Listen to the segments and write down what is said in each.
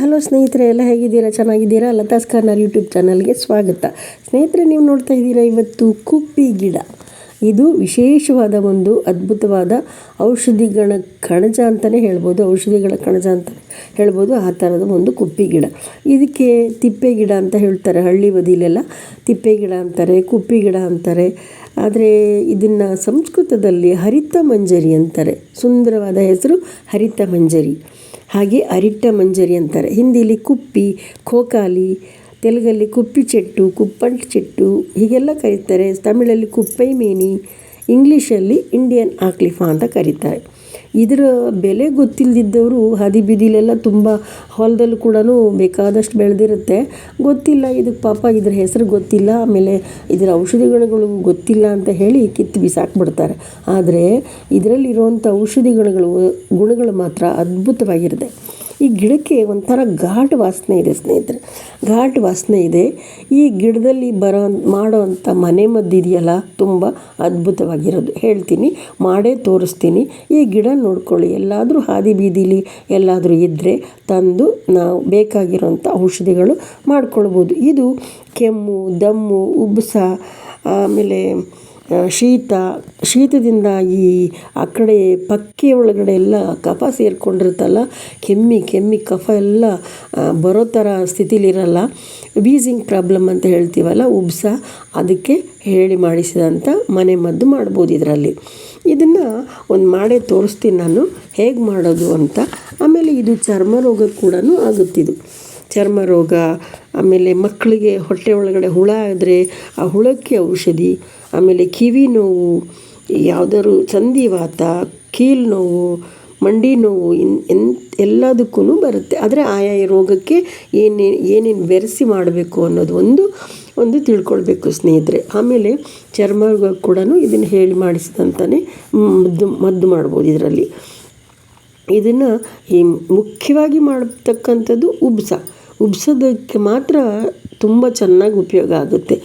Hello ಸ್ನೇಹಿತರೆ, ಎಲ್ಲ ಹೇಗಿದ್ದೀರಾ? ಚೆನ್ನಾಗಿದ್ದೀರಾ? ಲತಾಸ್ ಕಾರ್ನರ್ ಯೂಟ್ಯೂಬ್ ಚಾನಲ್ಗೆ ಸ್ವಾಗತ. ಸ್ನೇಹಿತರೆ, ನೀವು ನೋಡ್ತಾ ಇದ್ದೀರಾ ಇವತ್ತು ಕುಪ್ಪಿ ಗಿಡ. ಇದು ವಿಶೇಷವಾದ ಒಂದು ಅದ್ಭುತವಾದ ಔಷಧಿಗಳ ಕಣಜ ಅಂತಲೇ ಹೇಳ್ಬೋದು, ಔಷಧಿಗಳ ಕಣಜ ಅಂತ ಹೇಳ್ಬೋದು, ಆ ಥರದ ಒಂದು ಕುಪ್ಪಿ ಗಿಡ. ಇದಕ್ಕೆ ತಿಪ್ಪೆ ಗಿಡ ಅಂತ ಹೇಳ್ತಾರೆ, ಹಳ್ಳಿ ಬದಿಲೆಲ್ಲ ತಿಪ್ಪೆ ಗಿಡ ಅಂತಾರೆ, ಕುಪ್ಪಿ ಗಿಡ ಅಂತಾರೆ. ಆದರೆ ಇದನ್ನು ಸಂಸ್ಕೃತದಲ್ಲಿ ಹರಿತ ಮಂಜರಿ ಅಂತಾರೆ. ಸುಂದರವಾದ ಹೆಸರು ಹರಿತ ಮಂಜರಿ. ಹಾಗೆ ಅರಿಟ್ಟ ಮಂಜರಿ ಅಂತಾರೆ. ಹಿಂದಿಲಿ ಕುಪ್ಪಿ, ಖೋಖಾಲಿ ತೆಲುಗಲ್ಲಿ ಕುಪ್ಪಿ ಚೆಟ್ಟು, ಕುಪ್ಪಂಟ್ ಚೆಟ್ಟು ಹೀಗೆಲ್ಲ ಕರೀತಾರೆ. ತಮಿಳಲ್ಲಿ ಕುಪ್ಪೈ ಮೇನಿ, ಇಂಗ್ಲೀಷಲ್ಲಿ ಇಂಡಿಯನ್ ಆಕ್ಲಿಫಾ ಅಂತ ಕರೀತಾರೆ. ಇದರ ಬೆಲೆ ಗೊತ್ತಿಲ್ಲದಿದ್ದವರು ಹಾದಿ ಬೀದಿಲೆಲ್ಲ ತುಂಬ ಹೊಲದಲ್ಲೂ ಕೂಡ ಬೇಕಾದಷ್ಟು ಬೆಳೆದಿರುತ್ತೆ. ಗೊತ್ತಿಲ್ಲ, ಇದಕ್ಕೆ ಪಾಪ ಇದ್ರ ಹೆಸರು ಗೊತ್ತಿಲ್ಲ, ಆಮೇಲೆ ಇದರ ಔಷಧಿ ಗುಣಗಳು ಗೊತ್ತಿಲ್ಲ ಅಂತ ಹೇಳಿ ಕಿತ್ತು ಬಿಸಾಕ್ಬಿಡ್ತಾರೆ. ಆದರೆ ಇದರಲ್ಲಿರುವಂಥ ಔಷಧಿ ಗುಣಗಳು ಗುಣಗಳು ಮಾತ್ರ ಅದ್ಭುತವಾಗಿರುತ್ತೆ. ಈ ಗಿಡಕ್ಕೆ ಒಂಥರ ಘಾಟ್ ವಾಸನೆ ಇದೆ ಸ್ನೇಹಿತರೆ. ಘಾಟ್ ವಾಸನೆ ಇದೆ. ಈ ಗಿಡದಲ್ಲಿ ಬರೋ ಮಾಡೋ ಅಂಥ ಮನೆ ಮದ್ದು ಇದೆಯಲ್ಲ, ತುಂಬ ಅದ್ಭುತವಾಗಿರೋದು. ಹೇಳ್ತೀನಿ, ಮಾಡೇ ತೋರಿಸ್ತೀನಿ. ಈ ಗಿಡ ನೋಡ್ಕೊಳ್ಳಿ. ಎಲ್ಲಾದರೂ ಹಾದಿ ಬೀದಿಲಿ ಎಲ್ಲಾದರೂ ಇದ್ದರೆ ತಂದು ನಾವು ಬೇಕಾಗಿರೋಂಥ ಔಷಧಿಗಳು ಮಾಡ್ಕೊಳ್ಬೋದು. ಇದು ಕೆಮ್ಮು, ದಮ್ಮು ಉಬ್ಬಸ ಆಮೇಲೆ ಶೀತ, ಶೀತದಿಂದ ಈ, ಆ ಕಡೆ ಪಕ್ಕಿ ಒಳಗಡೆ ಎಲ್ಲ ಕಫ ಸೇರಿಕೊಂಡಿರುತ್ತಲ್ಲ, ಕೆಮ್ಮಿ ಕೆಮ್ಮಿ ಕಫ ಎಲ್ಲ ಬರೋ ಥರ ಸ್ಥಿತಿಲಿರಲ್ಲ. ವೀಸಿಂಗ್ ಪ್ರಾಬ್ಲಮ್ ಅಂತ ಹೇಳ್ತೀವಲ್ಲ, ಉಬ್ಸ, ಅದಕ್ಕೆ ಹೇಳಿ ಮಾಡಿಸಿದಂಥ ಮನೆ ಮದ್ದು ಮಾಡ್ಬೋದು ಇದರಲ್ಲಿ. ಇದನ್ನು ಒಂದು ಮಾಡೇ ತೋರಿಸ್ತೀನಿ ನಾನು, ಹೇಗೆ ಮಾಡೋದು ಅಂತ. ಆಮೇಲೆ ಇದು ಚರ್ಮ ರೋಗ ಕೂಡ ಆಗುತ್ತಿದ್ದು ಚರ್ಮ ರೋಗ ಆಮೇಲೆ ಮಕ್ಕಳಿಗೆ ಹೊಟ್ಟೆ ಒಳಗಡೆ ಹುಳ ಆದರೆ ಆ ಹುಳಕ್ಕೆ ಔಷಧಿ, ಆಮೇಲೆ ಕಿವಿ ನೋವು, ಯಾವ್ದಾದ್ರು ಸಂಧಿವಾತ ಕೀಲು ನೋವು, ಮಂಡಿ ನೋವು, ಇನ್, ಎನ್ ಎಲ್ಲದಕ್ಕೂ ಬರುತ್ತೆ. ಆದರೆ ಆಯಾ ರೋಗಕ್ಕೆ ಏನೇನು ಏನೇನು ಬೆರೆಸಿ ಮಾಡಬೇಕು ಅನ್ನೋದು ಒಂದು ಒಂದು ತಿಳ್ಕೊಳ್ಬೇಕು ಸ್ನೇಹಿತರೆ. ಆಮೇಲೆ ಚರ್ಮ ಕೂಡ ಇದನ್ನು ಹೇಳಿ ಮಾಡಿಸಿದಂತಾನೆ ಮದ್ದು ಮದ್ದು ಮಾಡ್ಬೋದು ಇದರಲ್ಲಿ. ಇದನ್ನು ಈ ಮುಖ್ಯವಾಗಿ ಮಾಡತಕ್ಕಂಥದ್ದು ಉಬ್ಸ. ಉಬ್ಸೋದಕ್ಕೆ ಮಾತ್ರ ತುಂಬ ಚೆನ್ನಾಗಿ ಉಪಯೋಗ ಆಗುತ್ತೆ.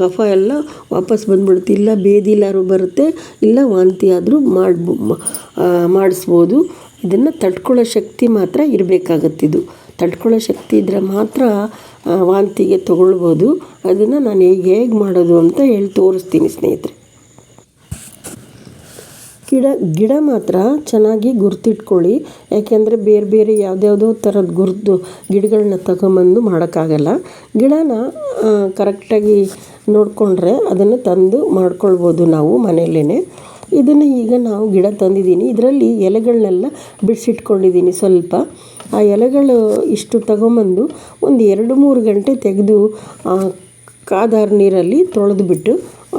ಕಫ ಎಲ್ಲ ವಾಪಸ್ ಬಂದ್ಬಿಡುತ್ತೆ. ಇಲ್ಲ ಬೇದಿಲಾರು ಬರುತ್ತೆ, ಇಲ್ಲ ವಾಂತಿ ಆದರೂ ಮಾಡ್ಬೋ ಮಾಡಿಸ್ಬೋದು. ಇದನ್ನು ತಡ್ಕೊಳ್ಳೋ ಶಕ್ತಿ ಮಾತ್ರ ಇರಬೇಕಾಗತ್ತಿದು ತಡ್ಕೊಳ್ಳೋ ಶಕ್ತಿ ಇದ್ದರೆ ಮಾತ್ರ ವಾಂತಿಗೆ ತೊಗೊಳ್ಬೋದು. ಅದನ್ನು ನಾನು ಹೇಗೆ ಹೇಗೆ ಮಾಡೋದು ಅಂತ ಹೇಳಿ ತೋರಿಸ್ತೀನಿ ಸ್ನೇಹಿತರೆ. ಗಿಡ ಗಿಡ ಮಾತ್ರ ಚೆನ್ನಾಗಿ ಗುರ್ತಿಟ್ಕೊಳ್ಳಿ. ಯಾಕೆಂದರೆ ಬೇರೆ ಬೇರೆ ಯಾವುದ್ಯಾವುದೋ ಥರದ ಗುರುತು ಗಿಡಗಳನ್ನ ತಗೊಂಬಂದು ಮಾಡೋಕ್ಕಾಗಲ್ಲ. ಗಿಡನ ಕರೆಕ್ಟಾಗಿ ನೋಡಿಕೊಂಡ್ರೆ ಅದನ್ನು ತಂದು ಮಾಡ್ಕೊಳ್ಬೋದು ನಾವು ಮನೆಯಲ್ಲೇ ಇದನ್ನು ಈಗ ನಾವು ಗಿಡ ತಂದಿದ್ದೀನಿ. ಇದರಲ್ಲಿ ಎಲೆಗಳನ್ನೆಲ್ಲ ಬಿಡಿಸಿಟ್ಕೊಂಡಿದ್ದೀನಿ ಸ್ವಲ್ಪ. ಆ ಎಲೆಗಳು ಇಷ್ಟು ತಗೊಂಬಂದು ಒಂದು ಎರಡು ಮೂರು ಗಂಟೆ ತೆಗೆದು ಕಾದಾರ ನೀರಲ್ಲಿ ತೊಳೆದುಬಿಟ್ಟು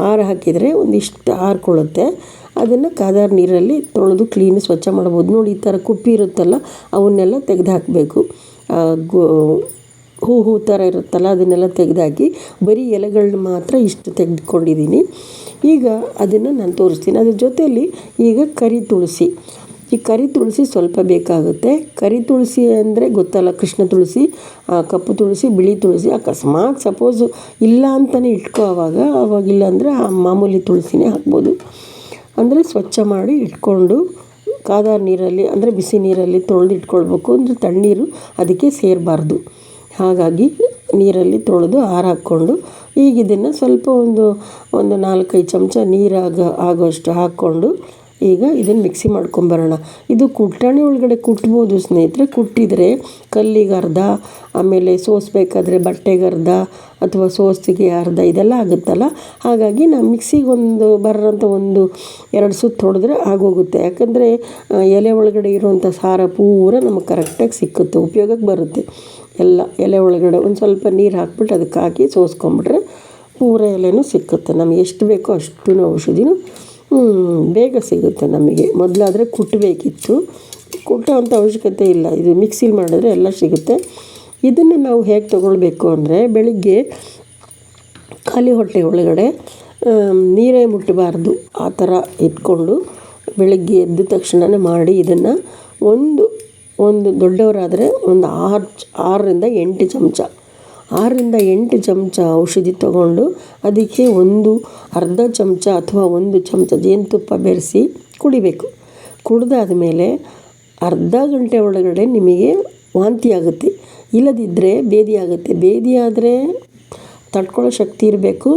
ಆರು ಹಾಕಿದರೆ ಒಂದಿಷ್ಟು ಆರ್ಕೊಳ್ಳುತ್ತೆ. ಅದನ್ನು ಕಾದಾರ ನೀರಲ್ಲಿ ತೊಳೆದು ಕ್ಲೀನ್ ಸ್ವಚ್ಛ ಮಾಡ್ಬೋದು. ನೋಡಿ, ಈ ಥರ ಕುಪ್ಪಿ ಇರುತ್ತಲ್ಲ, ಅವನ್ನೆಲ್ಲ ತೆಗೆದು ಹಾಕಬೇಕು ಗೋ, ಹೂ ಹೂ ಥರ ಇರುತ್ತಲ್ಲ, ಅದನ್ನೆಲ್ಲ ತೆಗೆದಾಕಿ ಬರೀ ಎಲೆಗಳನ್ನ ಮಾತ್ರ ಇಷ್ಟು ತೆಗೆದುಕೊಂಡಿದ್ದೀನಿ ಈಗ ಅದನ್ನು ನಾನು ತೋರಿಸ್ತೀನಿ. ಅದ್ರ ಜೊತೆಯಲ್ಲಿ ಈಗ ಕರಿ ತುಳಸಿ. ಈ ಕರಿ ತುಳಸಿ ಸ್ವಲ್ಪ ಬೇಕಾಗುತ್ತೆ. ಕರಿ ತುಳಸಿ ಅಂದರೆ ಗೊತ್ತಲ್ಲ, ಕೃಷ್ಣ ತುಳಸಿ ಕಪ್ಪು ತುಳಸಿ, ಬಿಳಿ ತುಳಸಿ. ಅಕಸ್ಮಾತ್ ಸಪೋಸು ಇಲ್ಲ ಅಂತಲೇ ಇಟ್ಕೋ ಆವಾಗ ಆವಾಗಿಲ್ಲ ಅಂದರೆ ಆ ಮಾಮೂಲಿ ತುಳಸಿನೇ ಹಾಕ್ಬೋದು. ಅಂದರೆ ಸ್ವಚ್ಛ ಮಾಡಿ ಇಟ್ಕೊಂಡು ಕಾದ ನೀರಲ್ಲಿ ಅಂದರೆ ಬಿಸಿ ನೀರಲ್ಲಿ ತೊಳೆದು ಇಟ್ಕೊಳ್ಬೇಕು. ಅಂದರೆ ತಣ್ಣೀರು ಅದಕ್ಕೆ ಸೇರಬಾರ್ದು. ಹಾಗಾಗಿ ನೀರಲ್ಲಿ ತೊಳೆದು ಆರ ಹಾಕ್ಕೊಂಡು ಈಗ ಇದನ್ನು ಸ್ವಲ್ಪ ಒಂದು ಒಂದು ನಾಲ್ಕೈದು ಚಮಚ ನೀರಾಗ ಆಗೋಷ್ಟು ಹಾಕ್ಕೊಂಡು ಈಗ ಇದನ್ನು ಮಿಕ್ಸಿ ಮಾಡ್ಕೊಂಬರೋಣ. ಇದು ಕುಟ್ಟಾಣಿ ಒಳಗಡೆ ಕುಟ್ಬೋದು ಸ್ನೇಹಿತರೆ. ಕುಟ್ಟಿದರೆ ಕಲ್ಲಿಗೆ ಅರ್ಧ, ಆಮೇಲೆ ಸೋಸಬೇಕಾದ್ರೆ ಬಟ್ಟೆಗೆ ಅರ್ಧ ಅಥವಾ ಸೋಸಿಗೆ ಅರ್ಧ ಇದೆಲ್ಲ ಆಗುತ್ತಲ್ಲ? ಹಾಗಾಗಿ ನಾವು ಮಿಕ್ಸಿಗೆ ಒಂದು ಬರೋಂಥ ಒಂದು ಎರಡು ಸುತ್ತು ಹೊಡೆದ್ರೆ ಆಗೋಗುತ್ತೆ. ಯಾಕಂದರೆ ಎಲೆ ಒಳಗಡೆ ಇರುವಂಥ ಸಾರ ಪೂರ ನಮಗೆ ಕರೆಕ್ಟಾಗಿ ಸಿಕ್ಕುತ್ತೆ, ಉಪಯೋಗಕ್ಕೆ ಬರುತ್ತೆ. ಎಲ್ಲ ಎಲೆ ಒಳಗಡೆ ಒಂದು ಸ್ವಲ್ಪ ನೀರು ಹಾಕ್ಬಿಟ್ಟು ಅದಕ್ಕೆ ಹಾಕಿ ಸೋಸ್ಕೊಂಬಿಟ್ರೆ ಪೂರ ಎಲೆನೂ ಸಿಕ್ಕುತ್ತೆ. ನಮಗೆ ಎಷ್ಟು ಬೇಕೋ ಅಷ್ಟು ಔಷಧಿನೂ ಬೇಗ ಸಿಗುತ್ತೆ ನಮಗೆ. ಮೊದಲಾದರೆ ಕುಟ್ಟಬೇಕಿತ್ತು ಕುಟ್ಟೋ ಅಂಥ ಅವಶ್ಯಕತೆ ಇಲ್ಲ. ಇದು ಮಿಕ್ಸಿಲಿ ಮಾಡಿದ್ರೆ ಎಲ್ಲ ಸಿಗುತ್ತೆ. ಇದನ್ನು ನಾವು ಹೇಗೆ ತೊಗೊಳ್ಬೇಕು ಅಂದರೆ ಬೆಳಿಗ್ಗೆ ಖಾಲಿ ಹೊಟ್ಟೆ ಒಳಗಡೆ ನೀರೇ ಮುಟ್ಟಬಾರ್ದು. ಆ ಥರ ಇಟ್ಕೊಂಡು ಬೆಳಗ್ಗೆ ಎದ್ದ ತಕ್ಷಣವೇ ಮಾಡಿ ಇದನ್ನು ಒಂದು ಒಂದು ದೊಡ್ಡವರಾದರೆ ಒಂದು ಆರು, ಆರರಿಂದ ಎಂಟು ಚಮಚ ಆರರಿಂದ ಎಂಟು ಚಮಚ ಔಷಧಿ ತಗೊಂಡು ಅದಕ್ಕೆ ಒಂದು ಅರ್ಧ ಚಮಚ ಅಥವಾ ಒಂದು ಚಮಚ ಜೇನುತುಪ್ಪ ಬೆರೆಸಿ ಕುಡಿಬೇಕು. ಕುಡಿದಾದ್ಮೇಲೆ ಅರ್ಧ ಗಂಟೆ ಒಳಗಡೆ ನಿಮಗೆ ವಾಂತಿ ಆಗುತ್ತೆ ಇಲ್ಲದಿದ್ದರೆ ಬೇದಿ ಆಗುತ್ತೆ ಬೇದಿ ಆದರೆ ತಡ್ಕೊಳ್ಳೋ ಶಕ್ತಿ ಇರಬೇಕು.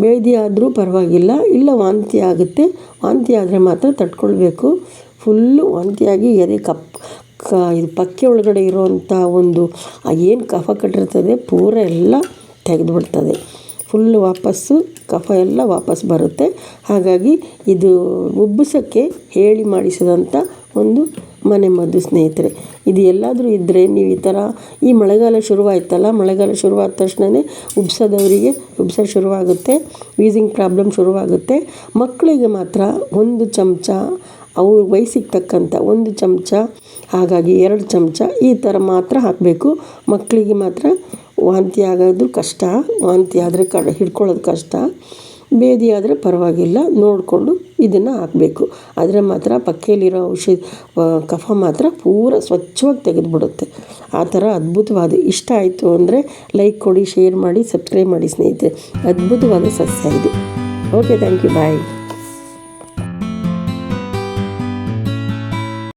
ಬೇದಿ ಆದರೂ ಪರವಾಗಿಲ್ಲ. ಇಲ್ಲ ವಾಂತಿ ಆಗುತ್ತೆ. ವಾಂತಿ ಆದರೆ ಮಾತ್ರ ತಡ್ಕೊಳ್ಬೇಕು. ಫುಲ್ಲು ವಾಂತಿಯಾಗಿ ಎದೆ ಕಪ್ ಕ ಇದು ಪಕ್ಕೆ ಒಳಗಡೆ ಇರುವಂಥ ಒಂದು ಏನು ಕಫ ಕಟ್ಟಿರ್ತದೆ, ಪೂರ ಎಲ್ಲ ತೆಗೆದುಬಿಡ್ತದೆ ಫುಲ್ಲು ವಾಪಸ್ಸು ಕಫ ಎಲ್ಲ ವಾಪಸ್ ಬರುತ್ತೆ. ಹಾಗಾಗಿ ಇದು ಉಬ್ಬಸಕ್ಕೆ ಹೇಳಿ ಮಾಡಿಸಿದಂಥ ಒಂದು ಮನೆ ಮದ್ದು ಸ್ನೇಹಿತರೆ. ಇದು ಎಲ್ಲಾದರೂ ಇದ್ದರೆ ನೀವು ಈ ಥರ, ಈ ಮಳೆಗಾಲ ಶುರುವಾಯ್ತಲ್ಲ, ಮಳೆಗಾಲ ಶುರುವಾದ ತಕ್ಷಣವೇ ಉಬ್ಸದವರಿಗೆ ಉಬ್ಸ ಶುರುವಾಗುತ್ತೆ ವೀಸಿಂಗ್ ಪ್ರಾಬ್ಲಮ್ ಶುರುವಾಗುತ್ತೆ. ಮಕ್ಕಳಿಗೆ ಮಾತ್ರ ಒಂದು ಚಮಚ ಅವು ವಯಸ್ಸಿಗೆ ತಕ್ಕಂಥ ಒಂದು ಚಮಚ, ಹಾಗಾಗಿ ಎರಡು ಚಮಚ ಈ ಥರ ಮಾತ್ರ ಹಾಕಬೇಕು. ಮಕ್ಕಳಿಗೆ ಮಾತ್ರ ವಾಂತಿ ಆಗೋದು ಕಷ್ಟ, ವಾಂತಿ ಆದರೆ ಕಡೆ ಹಿಡ್ಕೊಳ್ಳೋದು ಕಷ್ಟ. ಬೇದಿ ಆದರೆ ಪರವಾಗಿಲ್ಲ, ನೋಡಿಕೊಂಡು ಇದನ್ನು ಹಾಕಬೇಕು. ಆದರೆ ಮಾತ್ರ ಪಕ್ಕೆಯಲ್ಲಿರೋ ಔಷಧಿ ಕಫ ಮಾತ್ರ ಪೂರ ಸ್ವಚ್ಛವಾಗಿ ತೆಗೆದುಬಿಡುತ್ತೆ. ಆ ಥರ ಅದ್ಭುತವಾದ, ಇಷ್ಟ ಆಯಿತು ಅಂದರೆ ಲೈಕ್ ಕೊಡಿ, ಶೇರ್ ಮಾಡಿ, ಸಬ್ಸ್ಕ್ರೈಬ್ ಮಾಡಿ ಸ್ನೇಹಿತರೆ. ಅದ್ಭುತವಾದ ಸಸ್ಯ ಇದು. Okay, thank you, bye.